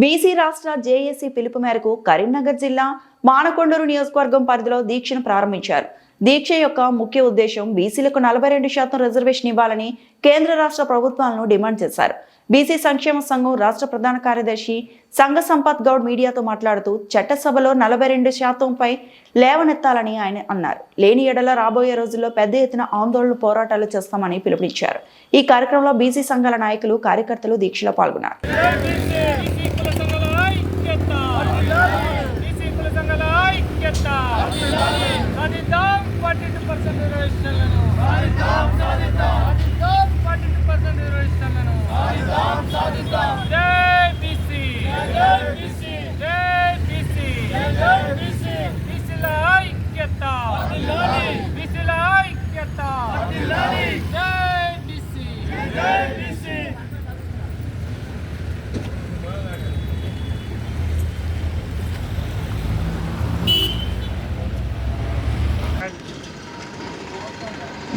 BC రాష్ట్ర JAC పిలుపు మేరకు కరీంనగర్ జిల్లా మానకొండూరు నియోజకవర్గం పరిధిలో దీక్షను ప్రారంభించారు. దీక్ష యొక్క ముఖ్య ఉద్దేశం బీసీలకు నలభై రెండు శాతం రిజర్వేషన్ ఇవ్వాలని కేంద్ర రాష్ట్ర ప్రభుత్వాలను డిమాండ్ చేశారు. బీసీ సంక్షేమ సంఘం రాష్ట్ర ప్రధాన కార్యదర్శి సంఘ సంపత్ గౌడ్ మీడియాతో మాట్లాడుతూ చట్టసభలో నలభై రెండు శాతంపై లేవనెత్తాలని ఆయన అన్నారు. లేని ఎడల రాబోయే రోజుల్లో పెద్ద ఎత్తున ఆందోళన పోరాటాలు చేస్తామని పిలుపునిచ్చారు. ఈ కార్యక్రమంలో బీసీ సంఘాల నాయకులు కార్యకర్తలు దీక్షలో పాల్గొన్నారు. సాధిద్దాం ఫార్టీ టూ పర్సెంట్ నిర్వహిస్తాను సాధిద్దాం ఫార్టీ టూ పర్సెంట్ రిజర్వేషన్లను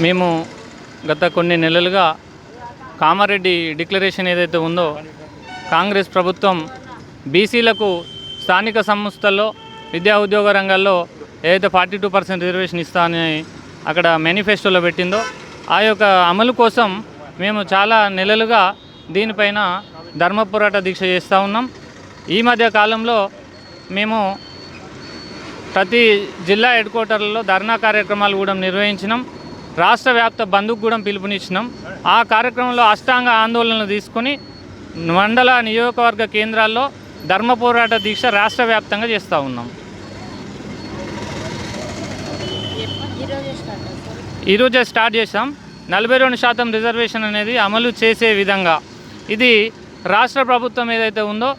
మేము గత కొన్ని నెలలుగా కామారెడ్డి డిక్లరేషన్ ఏదైతే ఉందో కాంగ్రెస్ ప్రభుత్వం బీసీలకు స్థానిక సంస్థల్లో విద్యా ఉద్యోగ రంగాల్లో ఏదైతే ఫార్టీ టూ పర్సెంట్ రిజర్వేషన్ ఇస్తానని అక్కడ మేనిఫెస్టోలో పెట్టిందో ఆ యొక్క అమలు కోసం మేము చాలా నెలలుగా దీనిపైన ధర్మ పోరాట దీక్ష చేస్తూ ఉన్నాం. ఈ మధ్య కాలంలో మేము ప్రతి జిల్లా హెడ్ క్వార్టర్లలో ధర్నా కార్యక్రమాలు కూడా నిర్వహించినాం. రాష్ట్ర వ్యాప్త బంధుకు కూడా పిలుపునిచ్చినాం. ఆ కార్యక్రమంలో అష్టాంగ ఆందోళనలు తీసుకొని మండల నియోజకవర్గ కేంద్రాల్లో ధర్మ పోరాట దీక్ష రాష్ట్ర వ్యాప్తంగా చేస్తూ ఉన్నాం. ఈరోజే స్టార్ట్ ఈరోజే స్టార్ట్ చేసాం నలభై రెండు శాతం రిజర్వేషన్ అనేది అమలు చేసే విధంగా. ఇది రాష్ట్ర ప్రభుత్వం ఏదైతే ఉందో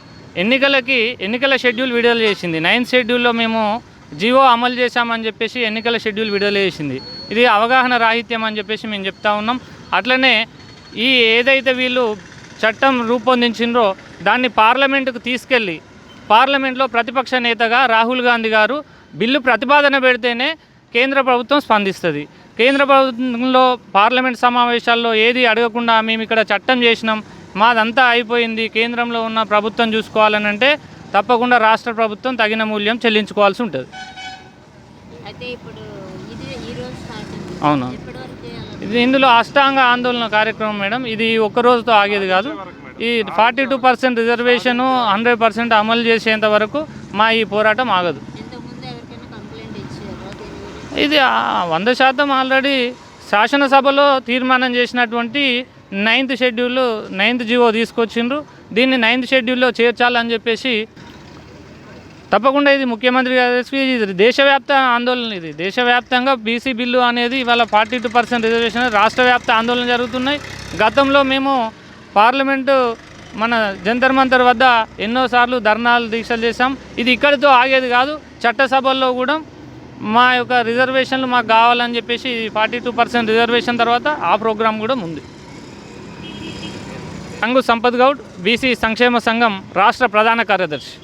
ఎన్నికలకి ఎన్నికల షెడ్యూల్ విడుదల చేసింది. నైన్త్ షెడ్యూల్లో మేము జీవో అమలు చేశామని చెప్పేసి ఎన్నికల షెడ్యూల్ విడుదల చేసింది. ఇది అవగాహన రాహిత్యం అని చెప్పేసి మేము చెప్తా ఉన్నాం. అట్లనే ఈ ఏదైతే వీళ్ళు చట్టం రూపొందించిండ్రో దాన్ని పార్లమెంటుకు తీసుకెళ్ళి పార్లమెంట్లో ప్రతిపక్ష నేతగా రాహుల్ గాంధీ గారు బిల్లు ప్రతిపాదన పెడితేనే కేంద్ర ప్రభుత్వం స్పందిస్తుంది. కేంద్ర ప్రభుత్వంలో పార్లమెంట్ సమావేశాల్లో ఏది అడగకుండా మేము ఇక్కడ చట్టం చేసినాం మాదంతా అయిపోయింది కేంద్రంలో ఉన్న ప్రభుత్వం చూసుకోవాలని అంటే తప్పకుండా రాష్ట్ర ప్రభుత్వం తగిన మూల్యం చెల్లించుకోవాల్సి ఉంటుంది అయితే ఇప్పుడు ఇది ఈరోజు స్టార్ట్ అయింది అవును? ఇది ఇందులో అష్టాంగ ఆందోళన కార్యక్రమం మేడం. ఇది ఒక్క రోజుతో ఆగేది కాదు. ఈ forty two percent reservation hundred percent అమలు చేసేంత వరకు మా ఈ పోరాటం ఆగదు. ఇది వంద శాతం ఆల్రెడీ శాసనసభలో తీర్మానం చేసినటువంటి నైన్త్ షెడ్యూల్ నైన్త్ జీవో తీసుకొచ్చిండ్రు. దీన్ని నైన్త్ షెడ్యూల్లో చేర్చాలని చెప్పేసి తప్పకుండా ఇది ముఖ్యమంత్రి గారికి ఇది దేశవ్యాప్త ఆందోళన ఇది. దేశవ్యాప్తంగా బీసీ బిల్లు అనేది ఇవాళ ఫార్టీ టూ పర్సెంట్ రిజర్వేషన్ రాష్ట్ర వ్యాప్త ఆందోళన జరుగుతున్నాయి. గతంలో మేము పార్లమెంటు మన జంతర్ మంతర్ వద్ద ఎన్నోసార్లు ధర్నాలు దీక్షలు చేశాం. ఇది ఇక్కడితో ఆగేది కాదు. చట్టసభల్లో కూడా మా యొక్క రిజర్వేషన్లు మాకు కావాలని చెప్పేసి ఫార్టీ టూ పర్సెంట్ రిజర్వేషన్ తర్వాత ఆ ప్రోగ్రాం కూడా ఉంది. సంఘు సంపత్ గౌడ్ బీసీ సంక్షేమ సంఘం రాష్ట్ర ప్రధాన కార్యదర్శి.